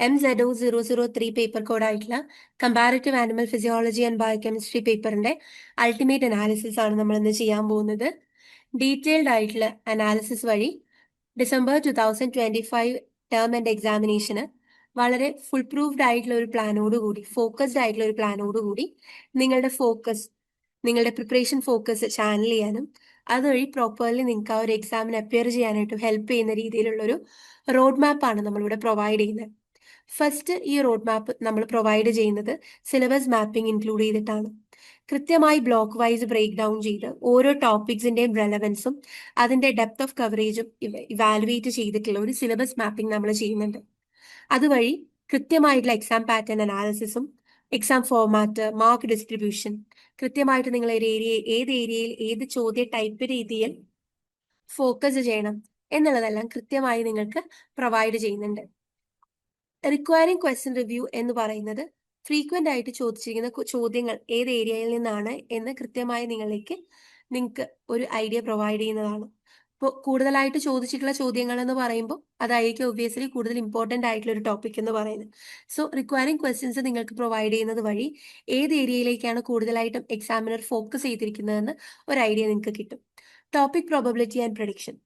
M Z zero zero three paper code ആയിട്ടുള്ള comparative animal physiology and biochemistry പേപ്പറിന്റെ ultimate analysis ആണ് നമ്മൾ ഇന്ന് ചെയ്യാൻ പോകുന്നത്. ഡീറ്റെയിൽഡ് ആയിട്ടുള്ള അനാലിസിസ് വഴി December two thousand twenty five term and എക്സാമിനേഷന് വളരെ ഫുൾ പ്രൂഫ്ഡ് ആയിട്ടുള്ള ഒരു പ്ലാനോട് കൂടി ഫോക്കസ്ഡ് ആയിട്ടുള്ള ഒരു പ്ലാനോട് കൂടി നിങ്ങളുടെ ഫോക്കസ് നിങ്ങളുടെ പ്രിപ്പറേഷൻ ഫോക്കസ് ചാനൽ ചെയ്യാനും അതുവഴി പ്രോപ്പർലി നിങ്ങൾക്ക് ആ ഒരു എക്സാമിന് അപ്പിയർ ചെയ്യാനായിട്ട് ഹെൽപ്പ് ചെയ്യുന്ന രീതിയിലുള്ള ഒരു റോഡ് മാപ്പാണ് നമ്മളിവിടെ പ്രൊവൈഡ് ചെയ്യുന്നത്. ഫസ്റ്റ് ഈ റോഡ് മാപ്പ് നമ്മൾ പ്രൊവൈഡ് ചെയ്യുന്നത് സിലബസ് മാപ്പിംഗ് ഇൻക്ലൂഡ് ചെയ്തിട്ടാണ്. കൃത്യമായി ബ്ലോക്ക് വൈസ് ബ്രേക്ക് ഡൗൺ ചെയ്ത് ഓരോ ടോപ്പിക്സിന്റെയും റെലവൻസും അതിന്റെ ഡെപ്ത് ഓഫ് കവറേജും ഇവാലുവേറ്റ് ചെയ്തിട്ടുള്ള ഒരു സിലബസ് മാപ്പിംഗ് നമ്മൾ ചെയ്യുന്നുണ്ട്. അതുവഴി കൃത്യമായിട്ടുള്ള എക്സാം പാറ്റേൺ അനാലിസിസും എക്സാം ഫോർമാറ്റ് മാർക്ക് ഡിസ്ട്രിബ്യൂഷൻ കൃത്യമായിട്ട് നിങ്ങൾ ഒരു ഏരിയ ഏത് ഏരിയയിൽ ഏത് ചോദ്യ ടൈപ്പ് രീതിയിൽ ഫോക്കസ് ചെയ്യണം എന്നുള്ളതെല്ലാം കൃത്യമായി നിങ്ങൾക്ക് പ്രൊവൈഡ് ചെയ്യുന്നുണ്ട്. റിക്വയറിംഗ് ക്വസ്റ്റ്യൻ റിവ്യൂ എന്ന് പറയുന്നത് ഫ്രീക്വന്റ് ആയിട്ട് ചോദിച്ചിരിക്കുന്ന ചോദ്യങ്ങൾ ഏത് ഏരിയയിൽ നിന്നാണ് എന്ന് കൃത്യമായി നിങ്ങളിലേക്ക് നിങ്ങൾക്ക് ഒരു ഐഡിയ പ്രൊവൈഡ് ചെയ്യുന്നതാണ്. ഇപ്പോൾ കൂടുതലായിട്ട് ചോദിച്ചിട്ടുള്ള ചോദ്യങ്ങൾ എന്ന് പറയുമ്പോൾ അതായിരിക്കും ഒബ്വിയസ്ലി കൂടുതൽ ഇമ്പോർട്ടന്റ് ആയിട്ടുള്ള ഒരു ടോപ്പിക് എന്ന് പറയുന്നത്. സോ റിക്വയറിംഗ് ക്വസ്റ്റ്യൻസ് നിങ്ങൾക്ക് പ്രൊവൈഡ് ചെയ്യുന്നത് വഴി ഏത് ഏരിയയിലേക്കാണ് കൂടുതലായിട്ടും എക്സാമിനർ ഫോക്കസ് ചെയ്തിരിക്കുന്നതെന്ന് ഒരു ഐഡിയ നിങ്ങൾക്ക് കിട്ടും. Topic probability and prediction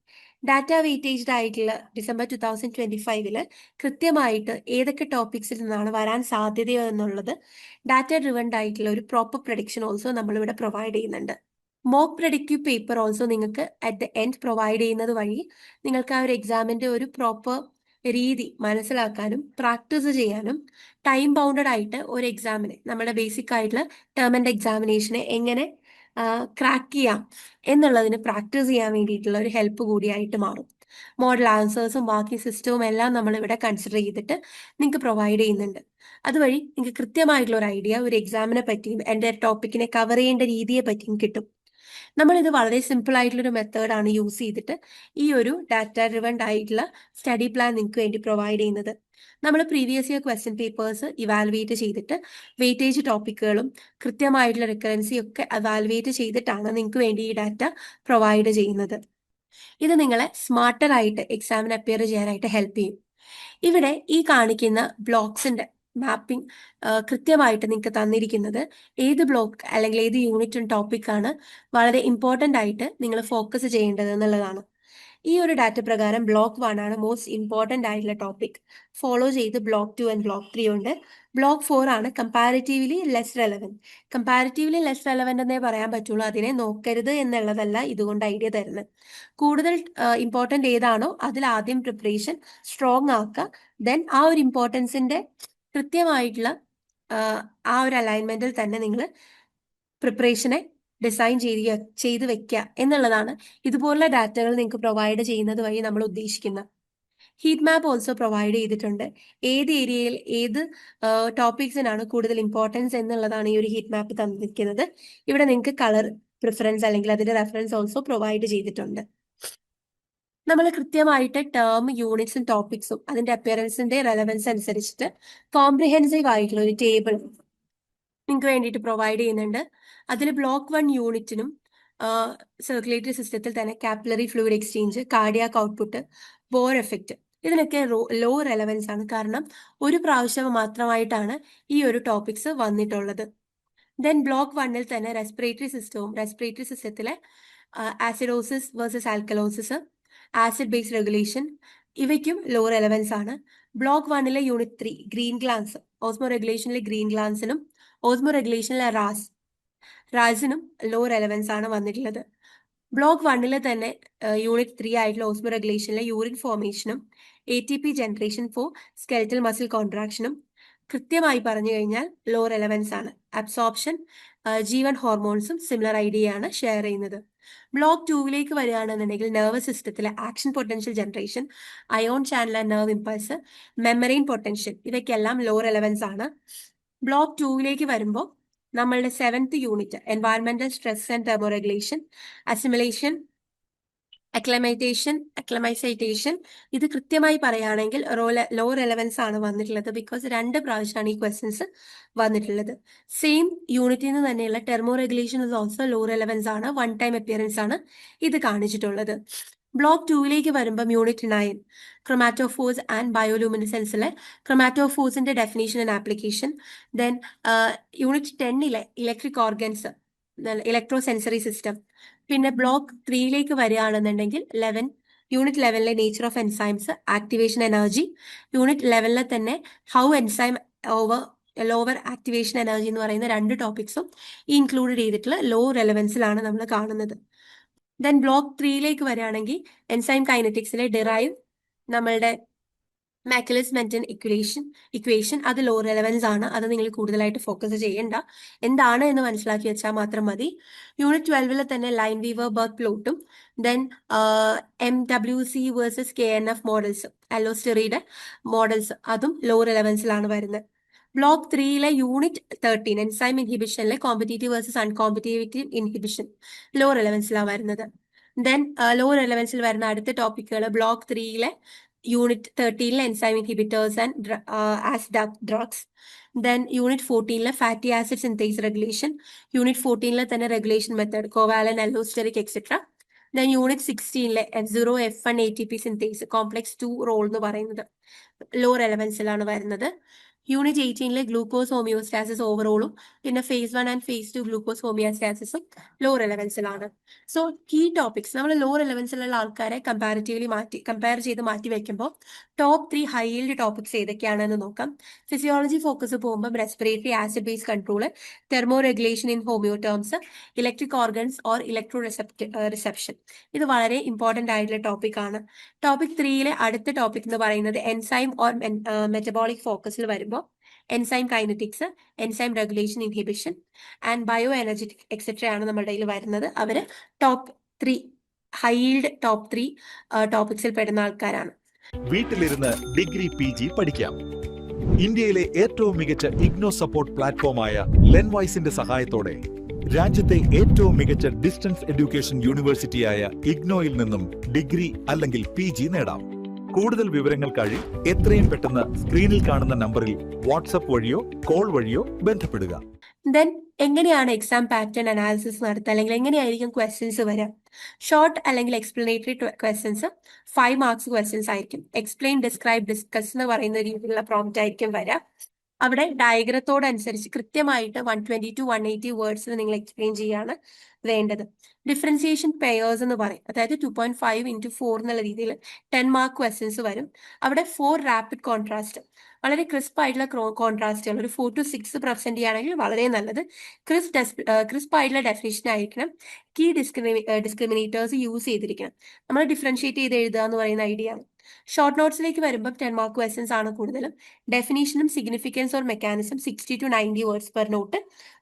data വെയിറ്റേജ്ഡ് ആയിട്ടുള്ള ഡിസംബർ ടു തൗസൻഡ് ട്വന്റി ഫൈവിൽ കൃത്യമായിട്ട് ഏതൊക്കെ ടോപ്പിക്സിൽ നിന്നാണ് വരാൻ സാധ്യത എന്നുള്ളത് ഡാറ്റ ഡ്രിവൻഡ് ആയിട്ടുള്ള ഒരു പ്രോപ്പർ പ്രഡിക്ഷൻ ഓൾസോ നമ്മളിവിടെ പ്രൊവൈഡ് ചെയ്യുന്നുണ്ട്. മോക്ക് പ്രഡിക്റ്റീവ് പേപ്പർ ഓൾസോ നിങ്ങൾക്ക് അറ്റ് ദ എൻഡ് പ്രൊവൈഡ് ചെയ്യുന്നത് വഴി നിങ്ങൾക്ക് ആ ഒരു എക്സാമിന്റെ ഒരു പ്രോപ്പർ രീതി മനസ്സിലാക്കാനും പ്രാക്ടീസ് ചെയ്യാനും ടൈം ബൗണ്ടഡ് ആയിട്ട് ഒരു എക്സാമിനെ നമ്മുടെ ബേസിക് ആയിട്ടുള്ള ടേം ആൻഡ് എക്സാമിനേഷനെ എങ്ങനെ ക്രാക്ക് ചെയ്യാം. എന്നുള്ളതിന് പ്രാക്ടീസ് ചെയ്യാൻ വേണ്ടിയിട്ടുള്ള ഒരു ഹെൽപ്പ് കൂടിയായിട്ട് മാറും. മോഡൽ ആൻസേഴ്സും ബാക്കി സിസ്റ്റവും എല്ലാം നമ്മൾ ഇവിടെ കൺസിഡർ ചെയ്തിട്ട് നിങ്ങൾക്ക് പ്രൊവൈഡ് ചെയ്യുന്നുണ്ട്. അതുവഴി നിങ്ങൾക്ക് കൃത്യമായിട്ടുള്ള ഒരു ഐഡിയ ഒരു എക്സാമിനെ പറ്റിയും എന്റെ ടോപ്പിക്കിനെ കവർ ചെയ്യേണ്ട രീതിയെ പറ്റിയും കിട്ടും. നമ്മളിത് വളരെ സിമ്പിൾ ആയിട്ടുള്ള ഒരു മെത്തേഡാണ് യൂസ് ചെയ്തിട്ട് ഈ ഒരു ഡാറ്റ ഡ്രിവൻഡ് ആയിട്ടുള്ള സ്റ്റഡി പ്ലാൻ നിങ്ങൾക്ക് വേണ്ടി പ്രൊവൈഡ് ചെയ്യുന്നത്. നമ്മൾ previous year question papers evaluate ചെയ്തിട്ട് വെയിറ്റേജ് ടോപ്പിക്കുകളും കൃത്യമായിട്ടുള്ള റിക്കറൻസി ഒക്കെ അവാലുവേറ്റ് ചെയ്തിട്ടാണ് നിങ്ങൾക്ക് വേണ്ടി ഈ ഡാറ്റ പ്രൊവൈഡ് ചെയ്യുന്നത്. ഇത് നിങ്ങളെ സ്മാർട്ടറായിട്ട് എക്സാമിന് അപ്പിയർ ചെയ്യാനായിട്ട് ഹെൽപ്പ് ചെയ്യും. ഇവിടെ ഈ കാണിക്കുന്ന ബ്ലോക്സിന്റെ മാപ്പിംഗ് കൃത്യമായിട്ട് നിങ്ങൾക്ക് തന്നിരിക്കുന്നത് ഏത് ബ്ലോക്ക് അല്ലെങ്കിൽ ഏത് യൂണിറ്റും ടോപ്പിക്കാണ് വളരെ ഇമ്പോർട്ടന്റ് ആയിട്ട് നിങ്ങൾ ഫോക്കസ് ചെയ്യേണ്ടത് എന്നുള്ളതാണ്. ഈ ഒരു ഡാറ്റ പ്രകാരം ബ്ലോക്ക് വൺ ആണ് മോസ്റ്റ് ഇമ്പോർട്ടന്റ് ആയിട്ടുള്ള ടോപ്പിക് ഫോളോ ചെയ്ത് block two and block three ഉണ്ട്. ബ്ലോക്ക് ഫോർ ആണ് comparatively less relevant comparatively less relevant എന്നേ പറയാൻ പറ്റുള്ളൂ. അതിനെ നോക്കരുത് എന്നുള്ളതല്ല ഇതുകൊണ്ട് ഐഡിയ തരുന്നത്. കൂടുതൽ ഇമ്പോർട്ടന്റ് ഏതാണോ അതിൽ ആദ്യം പ്രിപ്പറേഷൻ സ്ട്രോങ് ആക്കുക ദെൻ ആ ഒരു ഇമ്പോർട്ടൻസിന്റെ കൃത്യമായിട്ടുള്ള ആ, ഒരു അലൈൻമെന്റിൽ തന്നെ നിങ്ങൾ പ്രിപ്പറേഷനെ ഡിസൈൻ ചെയ്ത് ചെയ്ത് വെക്കുക എന്നുള്ളതാണ് ഇതുപോലുള്ള ഡാറ്റകൾ നിങ്ങൾക്ക് പ്രൊവൈഡ് ചെയ്യുന്നത് വഴി നമ്മൾ ഉദ്ദേശിക്കുന്നത് ഹീറ്റ് മാപ്പ് ഓൾസോ പ്രൊവൈഡ് ചെയ്തിട്ടുണ്ട്. ഏത് ഏരിയയിൽ ഏത് ടോപ്പിക്സിനാണ് കൂടുതൽ ഇമ്പോർട്ടൻസ് എന്നുള്ളതാണ് ഈ ഒരു ഹീറ്റ് മാപ്പ് തന്നിരിക്കുന്നത്. ഇവിടെ നിങ്ങൾക്ക് കളർ പ്രിഫറൻസ് അല്ലെങ്കിൽ അതിന്റെ റെഫറൻസ് ഓൾസോ പ്രൊവൈഡ് ചെയ്തിട്ടുണ്ട്. നമ്മൾ കൃത്യമായിട്ട് ടേം യൂണിറ്റ്സും ടോപ്പിക്സും അതിന്റെ അപ്പിയറൻസിന്റെ റെലവൻസ് അനുസരിച്ചിട്ട് കോംപ്രിഹെൻസീവ് ആയിട്ടുള്ള ഒരു ടേബിൾ നിങ്ങൾക്ക് വേണ്ടിയിട്ട് പ്രൊവൈഡ് ചെയ്യുന്നുണ്ട്. അതിൽ ബ്ലോക്ക് വൺ യൂണിറ്റിനും സർക്കുലേറ്ററി സിസ്റ്റത്തിൽ തന്നെ capillary fluid exchange cardiac output Bohr effect ഇതിനൊക്കെ ലോ റെലവൻസ് ആണ്. കാരണം ഒരു പ്രാവശ്യം മാത്രമായിട്ടാണ് ഈ ഒരു ടോപ്പിക്സ് വന്നിട്ടുള്ളത്. ദെൻ ബ്ലോക്ക് വണ്ണിൽ തന്നെ റെസ്പിറേറ്ററി സിസ്റ്റവും റെസ്പിറേറ്ററി സിസ്റ്റത്തിലെ acidosis versus alkalosis acid base regulation ഇവയ്ക്കും low relevance ആണ്. ബ്ലോക്ക് വണ്ണിലെ unit three green glands Osmo റെഗുലേഷനിലെ ഗ്രീൻ ഗ്ലാൻസിനും ഓസ്മോ റെഗുലേഷനിലെ റാസ് റാസിനും ലോ റെലവൻസ് ആണ് വന്നിട്ടുള്ളത്. ബ്ലോക്ക് വണ്ണിൽ തന്നെ യൂണിറ്റ് ത്രീ ആയിട്ടുള്ള ഓസ്മോ റെഗുലേഷനിലെ urine ഫോർമേഷനും A T P generation for skeletal muscle കോൺട്രാക്ഷനും കൃത്യമായി പറഞ്ഞു കഴിഞ്ഞാൽ ലോ റെലവൻസ് ആണ്. അബ്സോർപ്ഷൻ ജീവൻ ഹോർമോൺസും സിമിലർ ഐഡിയയാണ് ഷെയർ ചെയ്യുന്നത്. ബ്ലോക്ക് ടൂവിലേക്ക് വരികയാണെന്നുണ്ടെങ്കിൽ നെർവസ് സിസ്റ്റത്തിലെ action potential generation ion channel nerve impulse membrane potential ഇവയ്ക്കെല്ലാം ലോ റെലവൻസ് ആണ്. ബ്ലോക്ക് ടൂവിലേക്ക് വരുമ്പോൾ നമ്മളുടെ seventh unit environmental stress and thermoregulation assimilation acclimation acclimatisation ഇത് കൃത്യമായി പറയുകയാണെങ്കിൽ ലോ റെലവൻസ് ആണ് വന്നിട്ടുള്ളത് ബിക്കോസ് രണ്ട് പ്രാവശ്യമാണ് ഈ ക്വസ്റ്റ്യൻസ് വന്നിട്ടുള്ളത്. സെയിം യൂണിറ്റിൽ നിന്ന് തന്നെയുള്ള thermo regulation also low relevance ആണ് വൺ ടൈം അപ്പിയറൻസ് ആണ് ഇത് കാണിച്ചിട്ടുള്ളത്. ബ്ലോക്ക് ടൂവിലേക്ക് വരുമ്പം യൂണിറ്റ് നയൻ ക്രൊമാറ്റോഫോഴ്സ് ആൻഡ് ബയോലൂമിനിസെൻസിലെ ക്രൊമാറ്റോഫോഴ്സിന്റെ definition and application then unit ടെന്നിലെ electric organs electro sensory system പിന്നെ ബ്ലോക്ക് ത്രീയിലേക്ക് വരികയാണെന്നുണ്ടെങ്കിൽ eleven unit ലെവലിലെ nature of enzymes activation energy unit ലെവലിലെ തന്നെ how enzyme over lower activation energy എന്ന് പറയുന്ന രണ്ട് ടോപ്പിക്സും ഇൻക്ലൂഡ് ചെയ്തിട്ടുള്ള ലോ റെലവൻസിലാണ് നമ്മൾ കാണുന്നത്. ദെൻ ബ്ലോക്ക് ത്രീയിലേക്ക് വരികയാണെങ്കിൽ എൻസൈം കൈനറ്റിക്സിലെ ഡിറൈവ് നമ്മളുടെ മാക്കുലസ് മെന്റൻ ഇക്വേഷൻ ഇക്വേഷൻ അത് ലോ റെലവൻസ് ആണ്. അത് നിങ്ങൾ കൂടുതലായിട്ട് ഫോക്കസ് ചെയ്യേണ്ട. എന്താണ് എന്ന് മനസ്സിലാക്കി വെച്ചാൽ മാത്രം മതി. യൂണിറ്റ് ട്വൽവിൽ തന്നെ Lineweaver Burk പ്ലോട്ടും then M W C versus K N F models അലോസ്റ്റെറിയുടെ models അതും ലോ റെലവൻസിലാണ് വരുന്നത്. ബ്ലോക്ക് ത്രീയിലെ unit thirteen enzyme ഇൻഹിബിഷനിലെ competitive versus uncompetitive inhibition low റെലവൻസിലാണ് വരുന്നത് ദെൻ ലോ റെലവൻസിൽ വരുന്ന അടുത്ത ടോപ്പിക്കുകൾ ബ്ലോക്ക് ത്രീയിലെ unit തേർട്ടീനിലെ enzyme inhibitors and as drugs then unit ഫോർട്ടീനിലെ fatty acid synthase regulation unit ഫോർട്ടീനിലെ തന്നെ regulation method covalent allosteric etcetera then unit സിക്സ്റ്റീനിലെ F zero F one A T P synthase complex two role എന്ന് പറയുന്നത്. Low റെലവൻസിലാണ് വരുന്നത്. Unit എയ്റ്റീനിലെ glucose homeostasis ഓവറോളും പിന്നെ phase one and phase two glucose ഹോമിയോസ്റ്റാസിസും low റെലവൻസിലാണ് so key topics നമ്മൾ low റെലവൻസിലുള്ള ആൾക്കാരെ കമ്പാരിറ്റീവ്ലി മാറ്റി കമ്പയർ ചെയ്ത് മാറ്റി വെക്കുമ്പോൾ ടോപ്പ് ത്രീ ഹൈൽഡ് ടോപ്പിക്സ് ഏതൊക്കെയാണെന്ന് നോക്കാം. ഫിസിയോളജി ഫോക്കസ് പോകുമ്പോൾ respiratory acid base control thermoregulation in homeotherms electric organs or electroreception ഇത് വളരെ ഇമ്പോർട്ടന്റ് ആയിട്ടുള്ള ടോപ്പിക് ആണ്. ടോപ്പിക് ത്രീയിലെ അടുത്ത ടോപ്പിക് എന്ന് പറയുന്നത് എൻസൈം ഓർ മെറ്റബോളിക് ഫോക്കസിൽ വരുമ്പോൾ enzyme kinetics enzyme regulation inhibition and bioenergetic etcetera ആണ് നമ്മുടെ കയ്യിൽ വരുന്നത്. അവർ top three high yield top three ടോപ്പിക്സിൽ പെടുന്ന ആൾക്കാരാണ്. വീട്ടിലിരുന്ന് ഡിഗ്രി പി ജി പഠിക്കാം. ഇന്ത്യയിലെ ഏറ്റവും മികച്ച ഇഗ്നോ സപ്പോർട്ട് പ്ലാറ്റ്ഫോമായ ലെൻവൈസിന്റെ സഹായത്തോടെ രാജ്യത്തെ ഏറ്റവും മികച്ച ഡിസ്റ്റൻസ് എഡ്യൂക്കേഷൻ യൂണിവേഴ്സിറ്റിയായ ഇഗ്നോയിൽ നിന്നും ഡിഗ്രി അല്ലെങ്കിൽ പി നേടാം. കൂടുതൽ വിവരങ്ങൾക്കായി എത്രയും പെട്ടെന്ന് സ്ക്രീനിൽ കാണുന്ന നമ്പറിൽ വാട്സപ്പ് വഴിയോ കോൾ വഴിയോ ബന്ധപ്പെടുക. ദെൻ എങ്ങനെയാണ് എക്സാം പാറ്റേൺ അനാലിസിസ് നടത്തുക? അല്ലെങ്കിൽ എങ്ങനെയായിരിക്കും ക്വസ്റ്റ്യൻസ് വരിക ഷോർട്ട് അല്ലെങ്കിൽ explanatory questions five marks questions ആയിരിക്കും. എക്സ്പ്ലെയിൻ ഡിസ്ക്രൈബ് ഡിസ്കസ് എന്ന് പറയുന്ന രീതിയിലുള്ള പ്രോംപ്റ്റ് ആയിരിക്കും വരിക അവിടെ ഡയഗ്രത്തോടനുസരിച്ച് കൃത്യമായിട്ട് one twenty to one eighty വേർഡ്സിൽ നിങ്ങൾ എക്സ്പ്ലെയിൻ ചെയ്യാണ് വേണ്ടത്. ഡിഫറൻസിയേഷൻ പെയേഴ്സ് എന്ന് പറയും. അതായത് two point five into four എന്നുള്ള രീതിയിൽ ടെൻ മാർക്ക് ക്വസ്റ്റ്യൻസ് വരും. അവിടെ ഫോർ റാപ്പിഡ് കോൺട്രാസ്റ്റ് വളരെ ക്രിസ്പ് ആയിട്ടുള്ള കോൺട്രാസ്റ്റുകൾ ഒരു ഫോർ ടു സിക്സ് പെർസെന്റ് ചെയ്യുകയാണെങ്കിൽ വളരെ നല്ലത്. ക്രിസ്പ് ക്രിസ്പ് ആയിട്ടുള്ള ഡെഫിനേഷൻ ആയിരിക്കണം. കീ ഡിസ്ക്രിമി ഡിസ്ക്രിമിനേറ്റേഴ്സ് യൂസ് ചെയ്തിരിക്കണം. നമ്മൾ ഡിഫറൻഷിയേറ്റ് ചെയ്ത് എഴുതുക എന്ന് പറയുന്ന ഐഡിയ ആണ്. ഷോർട്ട് നോട്ട്സിലേക്ക് വരുമ്പോൾ ടെൻ മാർക്ക് ക്വസ്റ്റ്യൻസ് ആണ് കൂടുതലും. ഡെഫിനേഷനും significance or mechanism sixty to ninety words per note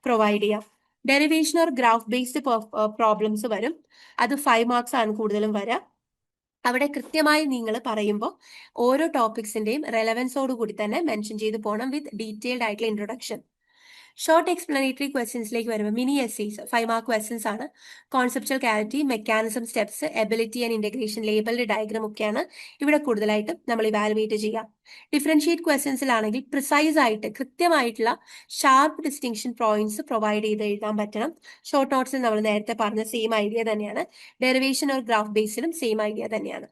provide ചെയ്യാം. Derivation or graph based problems വരും. അത് ഫൈവ് മാർക്സ് ആണ് കൂടുതലും വരിക അവിടെ കൃത്യമായി നിങ്ങൾ പറയുമ്പോൾ ഓരോ ടോപ്പിക്സിന്റെയും റെലവൻസോട് കൂടി തന്നെ മെൻഷൻ ചെയ്ത് പോകണം വിത്ത് ഡീറ്റെയിൽഡ് ആയിട്ടുള്ള ഇൻട്രൊഡക്ഷൻ ഷോർട്ട് എക്സ്പ്ലനേറ്ററി ക്വസ്റ്റ്യൻസിലേക്ക് വരുമ്പോൾ mini essays five mark questions ആണ്. Conceptual clarity mechanism steps ability and integration labelled diagram ഒക്കെയാണ് ഇവിടെ കൂടുതലായിട്ട് നമ്മൾ ഇവാലുവേറ്റ് ചെയ്യുക. ഡിഫറൻഷിയേറ്റ് ക്വസ്റ്റ്യൻസിലാണെങ്കിൽ പ്രിസൈസ് ആയിട്ട് കൃത്യമായിട്ടുള്ള ഷാർപ്പ് ഡിസ്റ്റിങ്ഷൻ പോയിന്റ്സ് പ്രൊവൈഡ് ചെയ്ത് എഴുതാൻ പറ്റണം. ഷോർട്ട് നോട്ട്സിൽ നമ്മൾ നേരത്തെ പറഞ്ഞ സെയിം ഐഡിയ തന്നെയാണ്. ഡെറിവേഷൻ ഓർ ഗ്രാഫ് ബേസിലും സെയിം ഐഡിയ തന്നെയാണ്.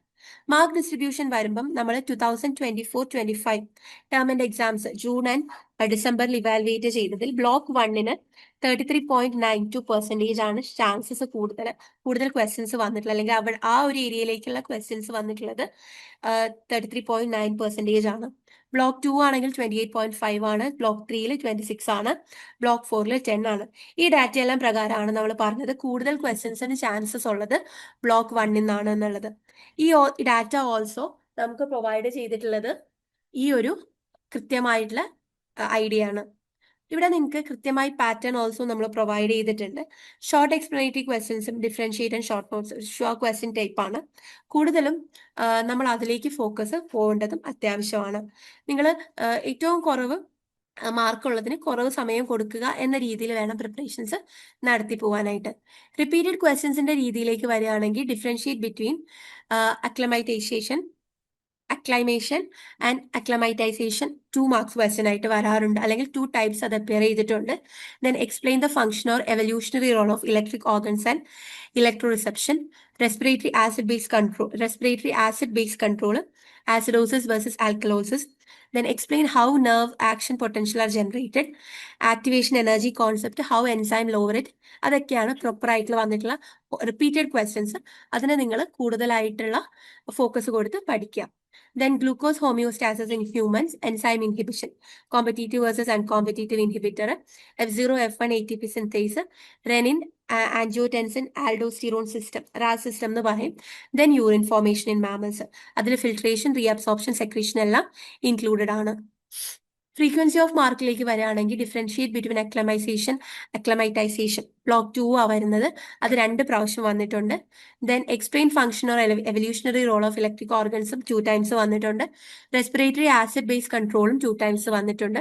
മാർക്ക് ഡിസ്ട്രിബ്യൂഷൻ വരുമ്പം നമ്മൾ two thousand twenty four twenty five term and exams June and ഡിസംബറിൽ ഇവാലുവേറ്റ് ചെയ്തതിൽ ബ്ലോക്ക് വണ്ണിന് thirty three point nine two percentage ആണ് ചാൻസസ് കൂടുതൽ കൂടുതൽ ക്വസ്റ്റ്യൻസ് വന്നിട്ടുള്ളത്. അല്ലെങ്കിൽ അവിടെ ആ ഒരു ഏരിയയിലേക്കുള്ള ക്വസ്റ്റ്യൻസ് വന്നിട്ടുള്ളത് thirty three point nine percentage ആണ്. ബ്ലോക്ക് ടു ആണെങ്കിൽ ട്വന്റി എയ്റ്റ് പോയിന്റ് ഫൈവ് ആണ്. ബ്ലോക്ക് ത്രീയിൽ ട്വന്റി സിക്സ് ആണ്. ബ്ലോക്ക് ഫോറിൽ ടെൻ ആണ്. ഈ ഡാറ്റ എല്ലാം പ്രകാരമാണ് നമ്മൾ പറഞ്ഞത്. കൂടുതൽ ക്വസ്റ്റ്യൻസിന് ചാൻസസ് ഉള്ളത് ബ്ലോക്ക് വണ്ണിൽ നിന്നാണ് എന്നുള്ളത്. ഈ ഡാറ്റ ഓൾസോ നമുക്ക് പ്രൊവൈഡ് ചെയ്തിട്ടുള്ളത് ഈ ഒരു കൃത്യമായിട്ടുള്ള ഐഡിയ ആണ്. ഇവിടെ നിങ്ങൾക്ക് കൃത്യമായി പാറ്റേൺ ഓൾസോ നമ്മൾ പ്രൊവൈഡ് ചെയ്തിട്ടുണ്ട്. ഷോർട്ട് എക്സ്പ്ലനേറ്ററി ക്വസ്റ്റ്യൻസും differentiate and short notes short question type ആണ്. കൂടുതലും നമ്മൾ അതിലേക്ക് ഫോക്കസ് പോകേണ്ടതും അത്യാവശ്യമാണ്. നിങ്ങൾ ഏറ്റവും കുറവ് മാർക്ക് ഉള്ളതിന് കുറവ് സമയം കൊടുക്കുക എന്ന രീതിയിൽ വേണം പ്രിപ്പറേഷൻസ് നടത്തി പോകാനായിട്ട്. റിപ്പീറ്റഡ് ക്വസ്റ്റ്യൻസിന്റെ രീതിയിലേക്ക് വരികയാണെങ്കിൽ differentiate between acclimatization acclimation and acclimatization two marks question ആയിട്ട് വരാറുണ്ട് അല്ലെങ്കിൽ ടു ടൈപ്സ് അത് അപ്പിയർ ചെയ്തിട്ടുണ്ട് then explain the function or evolutionary role of electric organs and electroreception respiratory acid base control respiratory acid base control acidosis versus alkalosis. Then explain how nerve action potential are generated, activation energy concept, how enzyme lower it. അതൊക്കെയാണ് പ്രോപ്പറായിട്ടുള്ള വന്നിട്ടുള്ള repeated questions അതിനെ നിങ്ങൾ കൂടുതലായിട്ടുള്ള focus കൊടുത്ത് പഠിക്കുക then glucose homeostasis in humans enzyme inhibition competitive versus uncompetitive inhibitor F zero F one A angiotensin aldosterone system RAS system എന്ന് പറയും. Then urine formation in mammals അതിൽ ഫിൽട്രേഷൻ റീഅബ്സോർപ്ഷൻ സെക്രീഷൻ എല്ലാം included ആണ്. Frequency of മാർക്കിലേക്ക് വരികയാണെങ്കിൽ differentiate between acclimation acclimatization block two ആ വരുന്നത്. അത് രണ്ട് പ്രാവശ്യം വന്നിട്ടുണ്ട്. Then explain function or evolutionary role of electric ഓർഗൻസും two times വന്നിട്ടുണ്ട്. റെസ്പിറേറ്ററി ആസിഡ് ബേസ് കൺട്രോളും ടു ടൈംസ് വന്നിട്ടുണ്ട്.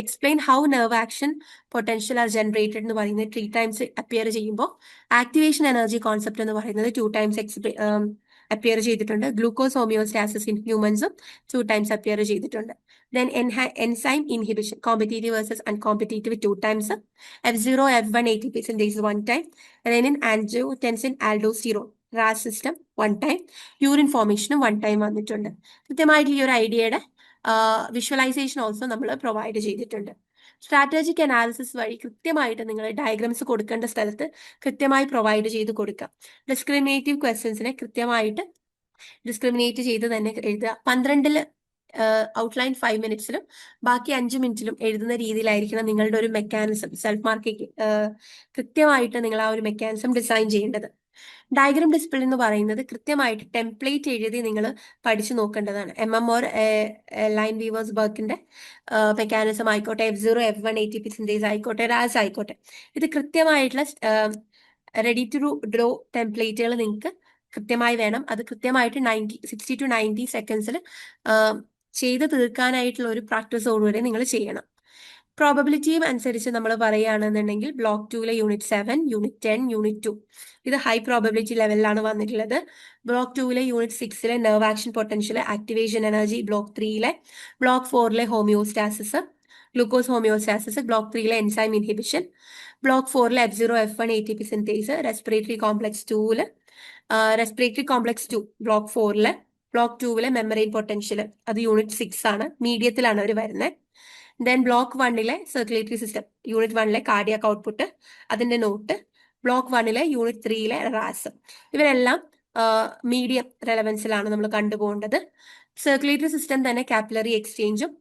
Explain how nerve action potential are generated എന്ന് പറയുന്നത് ത്രീ ടൈംസ് അപ്പിയർ ചെയ്യുമ്പോൾ ആക്ടിവേഷൻ എനർജി കോൺസെപ്റ്റ് എന്ന് പറയുന്നത് ടു ടൈംസ് എക്സ്പ്ലെ അപ്പിയർ ചെയ്തിട്ടുണ്ട്. Glucose homeostasis in ഹ്യൂമൻസും ടു ടൈംസ് അപ്പിയർ ചെയ്തിട്ടുണ്ട്. Then enzyme inhibition competitive versus uncompetitive two times F zero F one eighty percentage one time renin angiotensin aldosterone RAS system one time urine ഫോർമേഷനും one time വന്നിട്ടുണ്ട്. കൃത്യമായിട്ട് ഈ ഒരു ഐഡിയയുടെ visualisation also നമ്മൾ provide ചെയ്തിട്ടുണ്ട്. Strategic analysis വഴി കൃത്യമായിട്ട് നിങ്ങൾ ഡയഗ്രാംസ് കൊടുക്കേണ്ട സ്ഥലത്ത് കൃത്യമായി പ്രൊവൈഡ് ചെയ്ത് കൊടുക്കുക ഡിസ്ക്രിമിനേറ്റീവ് ക്വസ്റ്റ്യൻസിനെ കൃത്യമായിട്ട് ഡിസ്ക്രിമിനേറ്റ് ചെയ്ത് തന്നെ എഴുതുക. പന്ത്രണ്ടിൽ ഔട്ട്ലൈൻ ഫൈവ് മിനിറ്റ്സിലും ബാക്കി അഞ്ച് മിനിറ്റിലും എഴുതുന്ന രീതിയിലായിരിക്കണം നിങ്ങളുടെ ഒരു മെക്കാനിസം സെൽഫ് മാർക്കിംഗ് കൃത്യമായിട്ട് നിങ്ങൾ ആ ഒരു മെക്കാനിസം ഡിസൈൻ ചെയ്യേണ്ടത്. ഡയഗ്രാം ഡിസ്പ്ലേ എന്ന് പറയുന്നത് കൃത്യമായിട്ട് ടെംപ്ലേറ്റ് എഴുതി നിങ്ങൾ പഠിച്ചു നോക്കേണ്ടതാണ്. M M or line weavers ബർക്കിന്റെ മെക്കാനിസം ആയിക്കോട്ടെ F zero F one A T P synthase ആയിക്കോട്ടെ റാസ് ആയിക്കോട്ടെ. ഇത് കൃത്യമായിട്ടുള്ള റെഡി ടു ഡ്രോ ടെംപ്ലേറ്റുകൾ നിങ്ങൾക്ക് കൃത്യമായി വേണം. അത് കൃത്യമായിട്ട് നയന്റി സിക്സ്റ്റി ടു നയന്റി സെക്കൻഡ്സിൽ ചെയ്ത് തീർക്കാനായിട്ടുള്ള ഒരു പ്രാക്ടീസോടുകൂടി നിങ്ങൾ ചെയ്യണം. പ്രോബബിലിറ്റിയും അനുസരിച്ച് നമ്മൾ പറയുകയാണെന്നുണ്ടെങ്കിൽ block ടൂവിലെ unit seven unit ten unit two ഇത് ഹൈ പ്രോബബിലിറ്റി ലെവലിലാണ് വന്നിട്ടുള്ളത്. ബ്ലോക്ക് ടൂവിലെ unit സിക്സിലെ nerve action potential activation energy block ത്രീയിലെ block ഫോറിലെ ഹോമിയോസ്റ്റാസിസ് ഗ്ലൂക്കോസ് ഹോമിയോസ്റ്റാസിസ് ബ്ലോക്ക് ത്രീയിലെ enzyme inhibition block ഫോറിലെ F zero F one A T P synthase respiratory complex ടൂവിൽ respiratory complex two block ഫോറിലെ block ടൂവിലെ memory potential അത് unit six ആണ്. മീഡിയത്തിലാണ് അവർ വരുന്നത് ദെൻ ബ്ലോക്ക് വണ്ണിലെ സർക്കുലേറ്ററി സിസ്റ്റം യൂണിറ്റ് വണ്ണിലെ കാർഡിയാക്ക് ഔട്ട്പുട്ട് അതിന്റെ നോട്ട് ബ്ലോക്ക് വണ്ണിലെ യൂണിറ്റ് ത്രീയിലെ റാസ് ഇവരെല്ലാം മീഡിയം റെലവൻസിലാണ് നമ്മൾ കണ്ടുപോകേണ്ടത് സർക്കുലേറ്ററി സിസ്റ്റം തന്നെ കാപ്പിലറി എക്സ്ചേഞ്ചും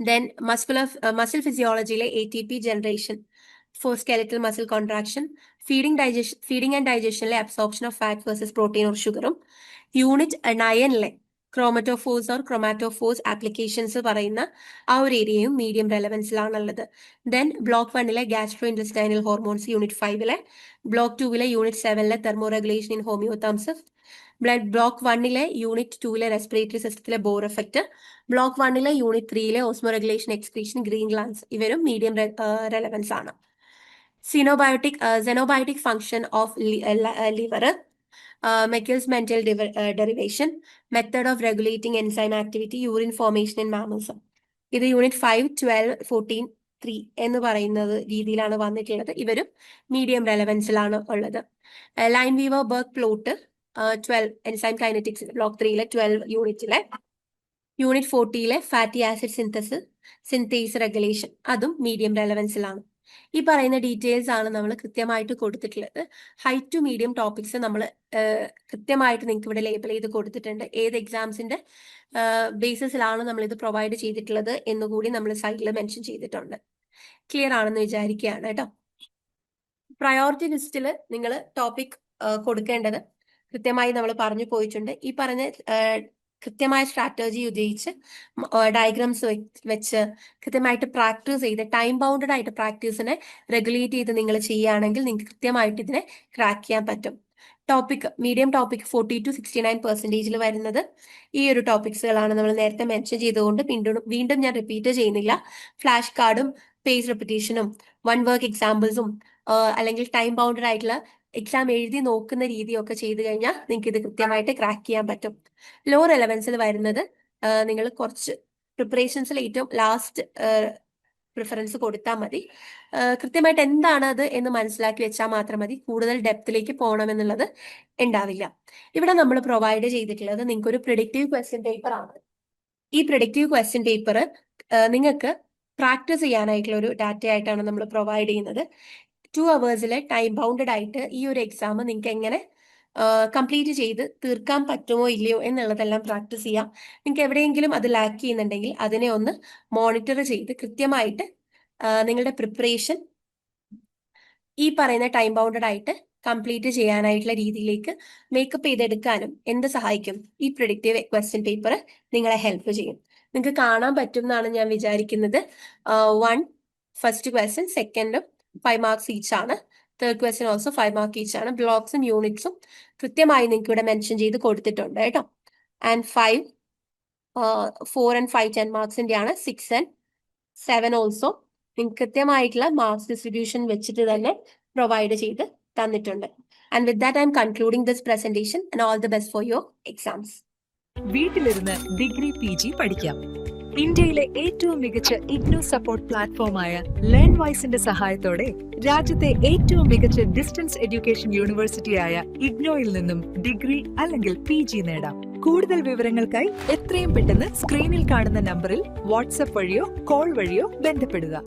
then muscular muscle ഫിസിയോളജിയിലെ A T P generation for skeletal muscle contraction feeding digestion feeding and ഡൈജഷനിലെ absorption of fat versus protein or ഷുഗറും യൂണിറ്റ് നയനിലെ ക്രോമറ്റോഫോഴ്സ് ഓർ ക്രൊമാറ്റോഫോഴ്സ് ആപ്ലിക്കേഷൻസ് പറയുന്ന ആ ഒരു ഏരിയയും മീഡിയം റെലവൻസിലാണുള്ളത് ദെൻ ബ്ലോക്ക് വണ്ണിലെ ഗാസ്ട്രോ ഇൻഡസ്റ്റൈനൽ ഹോർമോൺസ് യൂണിറ്റ് ഫൈവിലെ block ടൂവിലെ unit സെവനിലെ thermoregulation in homeotherms blood block വണ്ണിലെ യൂണിറ്റ് ടൂവിലെ റെസ്പിറേറ്ററി സിസ്റ്റത്തിലെ ബോർ എഫക്റ്റ് ബ്ലോക്ക് വണ്ണിലെ യൂണിറ്റ് ത്രീയിലെ osmoregulation excretion green glands ഇവരും മീഡിയം റെലവൻസ് ആണ്. Xenobiotic xenobiotic function of liver Michaelis mental derivation method of regulating enzyme activity urine formation in mammals ഇത് unit five twelve fourteen three എന്ന് പറയുന്നത് രീതിയിലാണ് വന്നിട്ടുള്ളത്. ഇവരും മീഡിയം റെലവൻസിലാണ് ഉള്ളത്. Lineweaver Burk plot twelve enzyme kinetics block ത്രീയിലെ twelve യൂണിറ്റിലെ unit ഫോർട്ടിയിലെ fatty acid synthesis synthase regulation അതും മീഡിയം റെലവൻസിലാണ് ഈ പറയുന്ന ഡീറ്റെയിൽസ് ആണ് നമ്മൾ കൃത്യമായിട്ട് കൊടുത്തിട്ടുള്ളത്. ഹൈ ടു മീഡിയം ടോപ്പിക്സ് നമ്മൾ കൃത്യമായിട്ട് നിങ്ങൾക്ക് ഇവിടെ ലേബൽ ചെയ്ത് കൊടുത്തിട്ടുണ്ട്. ഏത് എക്സാംസിന്റെ ബേസിസിലാണ് നമ്മൾ ഇത് പ്രൊവൈഡ് ചെയ്തിട്ടുള്ളത് എന്നുകൂടി നമ്മൾ സൈഡിൽ മെൻഷൻ ചെയ്തിട്ടുണ്ട്. ക്ലിയർ ആണെന്ന് വിചാരിക്കുകയാണ് കേട്ടോ. പ്രയോറിറ്റി ലിസ്റ്റിൽ നിങ്ങൾ ടോപ്പിക് കൊടുക്കേണ്ടത് കൃത്യമായി നമ്മൾ പറഞ്ഞു പോയിട്ടുണ്ട്. ഈ പറഞ്ഞ കൃത്യമായ സ്ട്രാറ്റജി ഉപയോഗിച്ച് ഡയഗ്രാംസ് വെച്ച് കൃത്യമായിട്ട് പ്രാക്ടീസ് ചെയ്ത് ടൈം ബൗണ്ടഡ് ആയിട്ട് പ്രാക്ടീസിനെ റെഗുലേറ്റ് ചെയ്ത് നിങ്ങൾ ചെയ്യുകയാണെങ്കിൽ നിങ്ങൾക്ക് കൃത്യമായിട്ട് ഇതിനെ ക്രാക്ക് ചെയ്യാൻ പറ്റും. Topic medium topic forty to sixty nine പെർസെന്റേജിൽ വരുന്നത് ഈ ഒരു ടോപ്പിക്സുകളാണ് നമ്മൾ നേരത്തെ മെൻഷൻ ചെയ്തുകൊണ്ട് വീണ്ടും വീണ്ടും ഞാൻ റിപ്പീറ്റ് ചെയ്യുന്നില്ല. ഫ്ലാഷ് കാർഡും പേജ് റെപ്പിറ്റേഷനും വൺ വർക്ക് എക്സാമ്പിൾസും അല്ലെങ്കിൽ ടൈം ബൗണ്ടഡ് ആയിട്ടുള്ള എക്സാം എഴുതി നോക്കുന്ന രീതിയൊക്കെ ചെയ്തു കഴിഞ്ഞാൽ നിങ്ങൾക്ക് ഇത് കൃത്യമായിട്ട് ക്രാക്ക് ചെയ്യാൻ പറ്റും. ലോ റെലവൻസിൽ വരുന്നത് നിങ്ങൾ കുറച്ച് പ്രിപ്പറേഷൻസിൽ ഏറ്റവും ലാസ്റ്റ് പ്രിഫറൻസ് കൊടുത്താൽ മതി. കൃത്യമായിട്ട് എന്താണ് അത് എന്ന് മനസ്സിലാക്കി വെച്ചാൽ മാത്രം മതി. കൂടുതൽ ഡെപ്തിലേക്ക് പോകണമെന്നുള്ളത് ഉണ്ടാവില്ല. ഇവിടെ നമ്മൾ പ്രൊവൈഡ് ചെയ്തിട്ടുള്ളത് നിങ്ങൾക്ക് ഒരു പ്രിഡിക്റ്റീവ് ക്വസ്റ്റ്യൻ പേപ്പർ ആണ്. ഈ പ്രിഡിക്റ്റീവ് ക്വസ്റ്റ്യൻ പേപ്പർ നിങ്ങൾക്ക് പ്രാക്ടീസ് ചെയ്യാനായിട്ടുള്ള ഒരു ഡാറ്റ ആയിട്ടാണ് നമ്മൾ പ്രൊവൈഡ് ചെയ്യുന്നത്. ടു അവേഴ്സിലെ ടൈം ബൗണ്ടഡ് ആയിട്ട് ഈ ഒരു എക്സാം നിങ്ങൾക്ക് എങ്ങനെ കംപ്ലീറ്റ് ചെയ്ത് തീർക്കാൻ പറ്റുമോ ഇല്ലയോ എന്നുള്ളതെല്ലാം പ്രാക്ടീസ് ചെയ്യാം. നിങ്ങൾക്ക് എവിടെയെങ്കിലും അത് ലാക്ക് ചെയ്യുന്നുണ്ടെങ്കിൽ അതിനെ ഒന്ന് മോണിറ്റർ ചെയ്ത് കൃത്യമായിട്ട് നിങ്ങളുടെ പ്രിപ്പറേഷൻ ഈ പറയുന്ന ടൈം ബൗണ്ടഡ് ആയിട്ട് കംപ്ലീറ്റ് ചെയ്യാനായിട്ടുള്ള രീതിയിലേക്ക് മേക്കപ്പ് ചെയ്തെടുക്കാനും എന്ത് സഹായിക്കും? ഈ പ്രിഡിക്റ്റീവ് ക്വസ്റ്റ്യൻ പേപ്പർ നിങ്ങളെ ഹെൽപ്പ് ചെയ്യും. നിങ്ങൾക്ക് കാണാൻ പറ്റും എന്നാണ് ഞാൻ വിചാരിക്കുന്നത്. വൺ ഫസ്റ്റ് ക്വസ്റ്റ്യൻ സെക്കൻഡും ഫൈവ് മാർക്സ് ഈച്ച് ആണ്. Third question also five mark each ആണ്. ബ്ലോക്സും യൂണിറ്റ്സും കൃത്യമായി നിങ്ങൾക്ക് ഇവിടെ മെൻഷൻ ചെയ്ത് കൊടുത്തിട്ടുണ്ട് കേട്ടോ. And five four and five ten മാർക്സിന്റെ ആണ്. സിക്സ് ആൻഡ് സെവൻ ഓൾസോ നിങ്ങൾക്ക് കൃത്യമായിട്ടുള്ള മാർക്സ് ഡിസ്ട്രിബ്യൂഷൻ വെച്ചിട്ട് തന്നെ പ്രൊവൈഡ് ചെയ്ത് തന്നിട്ടുണ്ട്. And with that I'm concluding this presentation and all the best for your exams വീട്ടിലിരുന്ന് ഡിഗ്രി പി ജി പഠിക്കാം. ഇന്ത്യയിലെ ഏറ്റവും മികച്ച ഇഗ്നോ സപ്പോർട്ട് പ്ലാറ്റ്ഫോമായ ലേൺ വൈസിന്റെ സഹായത്തോടെ രാജ്യത്തെ ഏറ്റവും മികച്ച ഡിസ്റ്റൻസ് എഡ്യൂക്കേഷൻ യൂണിവേഴ്സിറ്റിയായ ഇഗ്നോയിൽ നിന്നും ഡിഗ്രി അല്ലെങ്കിൽ പി ജി നേടാം. കൂടുതൽ വിവരങ്ങൾക്കായി എത്രയും പെട്ടെന്ന് സ്ക്രീനിൽ കാണുന്ന നമ്പറിൽ വാട്സപ്പ് വഴിയോ കോൾ വഴിയോ ബന്ധപ്പെടുക.